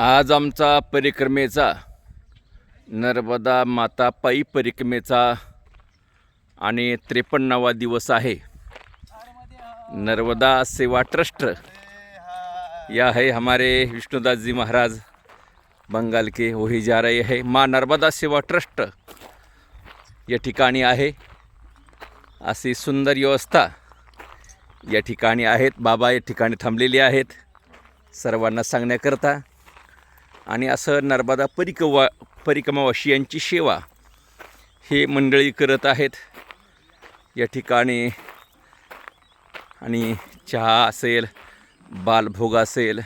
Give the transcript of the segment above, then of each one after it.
आज आमचा परिक्रमेचा नर्मदा माता पायी परिक्रमेचा आणि त्रेपन्नावा दिवस आहे. नर्मदा सेवा ट्रस्ट या है हमारे विष्णुदास जी महाराज बंगाल के वही जा रहे है. माँ नर्मदा सेवा ट्रस्ट या ठिकाणी आहे. अशी सुंदर व्यवस्था या ठिकाणी आहेत. बाबा या ठिकाणी थांबलेले आहेत. सर्वांना सांगण्याकरता आणि असं नर्मदा परिकवा परिक्रमावासियांची सेवा हे मंडळी करत आहेत. या ठिकाणी आणि चहा असेल बालभोग असेल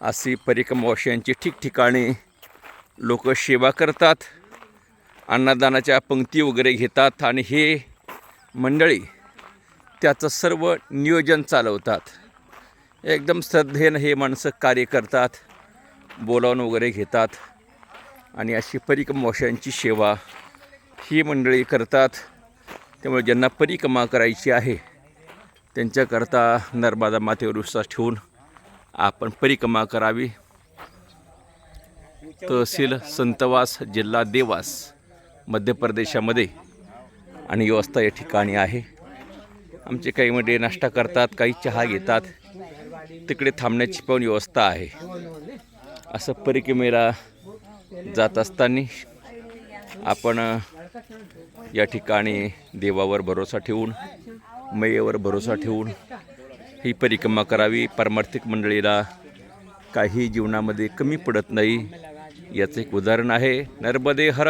अशी परिक्रमावासियांची ठिकठिकाणी लोक सेवा करतात अन्नदानाच्या पंक्ती वगैरे घेतात आणि हे मंडळी त्याचं सर्व नियोजन चालवतात. एकदम श्रद्धेनं हे माणसं कार्य करतात बोलावून वगैरे घेतात आणि अशी परिक्रमावाशांची सेवा ही मंडळी करतात. त्यामुळे ज्यांना परिक्रमा करायची आहे त्यांच्याकरता नर्मदा मातेवर विश्वास ठेवून आपण परिक्रमा करावी. तहसील संतवास जिल्हा देवास मध्य प्रदेशामध्ये आणि व्यवस्था या ठिकाणी आहे. आमचे काही मंडळी नाश्ता करतात काही चहा घेतात. तिकडे थांबण्याची पण व्यवस्था आहे. असं परिक्रमेला जात असताना आपण या ठिकाणी देवावर भरोसा ठेवून मैयेवर भरोसा ठेवून ही परिक्रमा करावी. पारमार्थिक मंडळीला काही जीवनामध्ये कमी पडत नाही याचं एक उदाहरण आहे. नर्मदे हर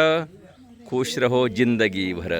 खुश रहो जिंदगी भर